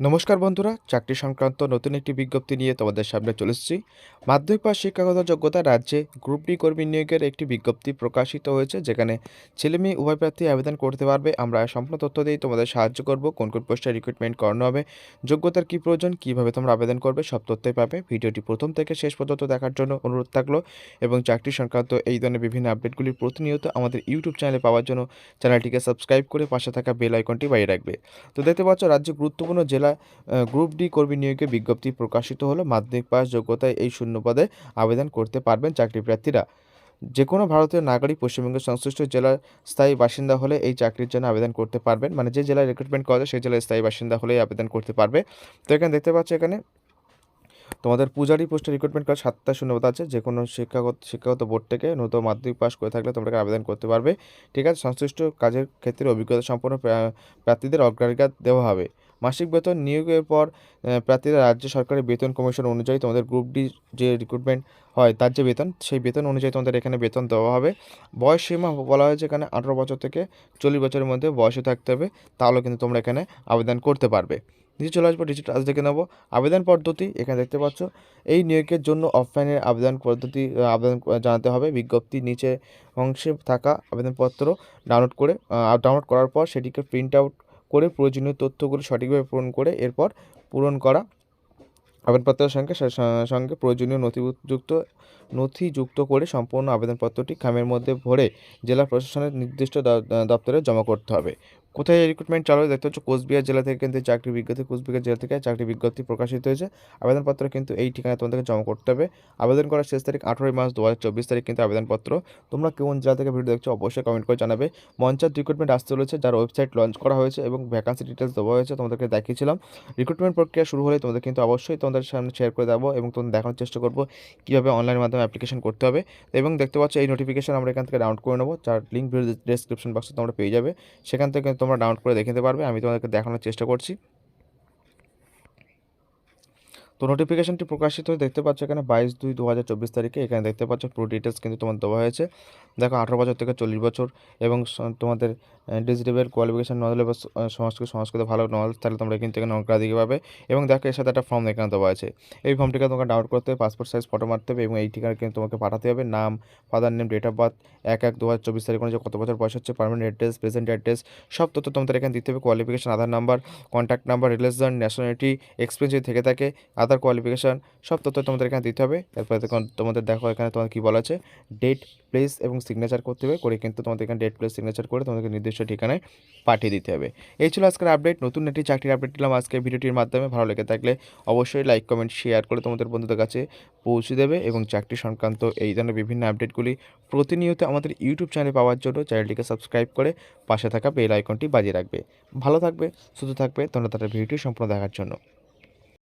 নমস্কার বন্ধুরা, চাকরি সংক্রান্ত নতুন একটি বিজ্ঞপ্তি নিয়ে তোমাদের সামনে চলে এসেছি। মাধ্যমিক পাস শিক্ষাগত যোগ্যতা রাজ্যে গ্রুপ ডি কর্মী নিয়োগের একটি বিজ্ঞপ্তি প্রকাশিত হয়েছে, যেখানে ছেলে মেয়ে উভয় প্রার্থী আবেদন করতে পারবে। আমরা সম্পূর্ণ তথ্য দিয়ে তোমাদের সাহায্য করব, কোন কোন পোস্টে রিক্রুটমেন্ট করানো হবে, যোগ্যতার কী প্রয়োজন, কীভাবে তোমরা আবেদন করবে, সব তথ্যই পাবে। ভিডিওটি প্রথম থেকে শেষ পর্যন্ত দেখার জন্য অনুরোধ থাকল, এবং চাকরি সংক্রান্ত এই ধরনের বিভিন্ন আপডেটগুলি প্রতিনিয়ত আমাদের ইউটিউব চ্যানেলে পাওয়ার জন্য চ্যানেলটিকে সাবস্ক্রাইব করে পাশে থাকা বেল আইকনটি বাইরে রাখবে। তো দেখতে পাচ্ছ রাজ্যে গুরুত্বপূর্ণ জেলা আহ, গ্রুপ ডি কর্মী নিয়োগের বিজ্ঞপ্তি প্রকাশিত হলো। মাধ্যমিক পাস যোগ্যতায় এই শূন্য পদে আবেদন করতে পারবেন চাকরি প্রার্থীরা। যে কোনো ভারতীয় নাগরিক পশ্চিমবঙ্গের সংশ্লিষ্ট জেলার স্থায়ী বাসিন্দা হলে এই চাকরির জন্য আবেদন করতে পারবেন। মানে যে জেলায় রিক্রুটমেন্ট করা যায় সেই জেলার স্থায়ী বাসিন্দা হলেই আবেদন করতে পারবে। তো এখানে দেখতে পাচ্ছ এখানে তোমাদের পূজারি পোস্টে রিক্রুটমেন্ট করা সাতটা শূন্যপদ আছে। যে কোনো শিক্ষাগত শিক্ষাগত বোর্ড থেকে নতুন মাধ্যমিক পাস করে থাকলে তোমরা আবেদন করতে পারবে। ঠিক আছে সংশ্লিষ্ট কাজের ক্ষেত্রে অভিজ্ঞতা সম্পন্ন প্রার্থীদের অগ্রাধিকার দেওয়া হবে। মাসিক বেতন নিয়োগের পর প্রার্থীরা রাজ্য সরকারের বেতন কমিশন অনুযায়ী তোমাদের গ্রুপ ডি যে রিক্রুটমেন্ট হয়, তার যে বেতন, সেই বেতন অনুযায়ী তোমাদের এখানে বেতন দেওয়া হবে। বয়স সীমা বলা হয়েছে এখানে আঠারো বছর থেকে চল্লিশ বছরের মধ্যে বয়সে থাকতে হবে তাহলে কিন্তু তোমরা এখানে আবেদন করতে পারবে। নিচে চলে আসব ডিজিটাল আজ দেখে নেব। আবেদন পদ্ধতি, এখানে দেখতে পাচ্ছ, এই নিয়োগের জন্য অফলাইনের আবেদন পদ্ধতি আবেদন জানাতে হবে। বিজ্ঞপ্তি নিচে অংশে থাকা আবেদনপত্র ডাউনলোড করে ডাউনলোড করার পর সেটিকে প্রিন্ট আউট করে প্রয়োজনীয় তথ্যগুলো সঠিকভাবে পূরণ করে এরপর পূরণ করা। আবেদনপত্রের সঙ্গে সঙ্গে প্রয়োজনীয় নথিযুক্ত নথিযুক্ত করে সম্পূর্ণ আবেদনপত্রটি খামের মধ্যে ভরে জেলা প্রশাসনের নির্দিষ্ট দপ্তরে জমা করতে হবে। কোথায় রিক্রুটমেন্ট চালু দেখতে হচ্ছে কোচবিহার জেলা থেকে কিন্তু চাকরি বিজ্ঞপ্তি কোচবিহার জেলা থেকে চাকরি বিজ্ঞপ্তি প্রকাশিত হয়েছে। আবেদনপত্র কিন্তু এই ঠিকানায় তোমাদেরকে জমা করতে হবে। আবেদন করার শেষ তারিখ আঠেরোই মার্চ দু হাজার চব্বিশ তারিখ কিন্তু আবেদনপত্র। তোমরা কোন জেলা থেকে ভিডিও দেখছ অবশ্যই কমেন্ট করে জানাবে। মঞ্চার রিক্রুটমেন্ট আসতে চলেছে, যার ওয়েবসাইট লঞ্চ করা হয়েছে এবং ভ্যাকান্সি ডিটেলস দেওয়া হয়েছে, তোমাদেরকে দেখিয়েছিলাম। রিক্রুটমেন্ট প্রক্রিয়া শুরু হলে তোমাদের কিন্তু অবশ্যই তোমাদের সামনে শেয়ার করে দেবো এবং তোমাদের দেখানোর চেষ্টা করব কীভাবে অনলাইন মাধ্যমে অ্যাপ্লিকেশন করতে হবে। এবং দেখতে পাচ্ছ এই নোটিফিকেশন আমরা এখান থেকে ডাউনলোড করে নেব, যার লিঙ্ক ভিডিও ডেসক্রিপশন বক্সে তোমরা পেয়ে যাবে। সেখান থেকে তোমরা ডাউনলোড করে দেখে নিতে পারবে। আমি তোমাদেরকে দেখানোর চেষ্টা করছি। তো নোটিফিকেশনটি প্রকাশিত হয়ে দেখতে পাচ্ছ এখানে বাইশ দুই দু হাজার চব্বিশ তারিখে। এখানে দেখতে পাচ্ছ পুরো ডিটেলস কিন্তু তোমার দেওয়া হয়েছে। দেখো আঠারো বছর থেকে চল্লিশ বছর এবং তোমাদের ডিজিটেবল কোয়ালিফিকেশন নলেজ বা সংস্কৃত সংস্কৃত ভালো নলেজ তাহলে তোমরা কিন্তু এখানে অগ্রাধিকার পাবে এবং দেখো এর সাথে একটা ফর্ম এখানে দেওয়া আছে। এই ফর্মটিকে তোমাকে ডাউনলোড করতে হবে পাসপোর্ট সাইজ ফটো মারতে হবে এবং এই ঠিকানা কিন্তু তোমাকে পাঠাতে হবে। নাম father name date of birth এক এক দু হাজার চব্বিশ তারিখ অনুযায়ী কত বছর বয়স হচ্ছে পারমানেন্ট অ্যাড্রেস প্রেজেন্ট অ্যাড্রেস সব তথ্য তোমাদের এখানে দিতে হবে। Qualification Aadhaar number contact number relation nationality experience যদি থেকে থাকে আদার কোয়ালিফিকেশন সব তথ্য তোমাদের এখানে দিতে হবে। তারপরে দেখুন, তোমাদের দেখো এখানে তোমাদের কী বলা আছে। ডেট প্লেস এবং সিগনেচার করতে হবে, করে কিন্তু তোমাদের এখানে ডেট প্লেস সিগনেচার করে তোমাদেরকে নির্দিষ্ট ঠিকানায় পাঠিয়ে দিতে হবে। এই ছিল আজকের আপডেট নতুন একটি চাকরির আপডেট দিলাম আজকে ভিডিওটির মাধ্যমে। ভালো লেগে থাকলে অবশ্যই লাইক কমেন্ট শেয়ার করে তোমাদের বন্ধুদের কাছে পৌঁছে দেবে এবং চাকরি সংক্রান্ত এই ধরনের বিভিন্ন আপডেটগুলি প্রতিনিয়ত আমাদের ইউটিউব চ্যানেলে পাওয়ার জন্য চ্যানেলটিকে সাবস্ক্রাইব করে পাশে থাকা বেল আইকনটি বাজিয়ে রাখবে। ভালো থাকবে, সুস্থ থাকবে। তোমরা তাদের ভিডিওটি সম্পূর্ণ দেখার জন্য।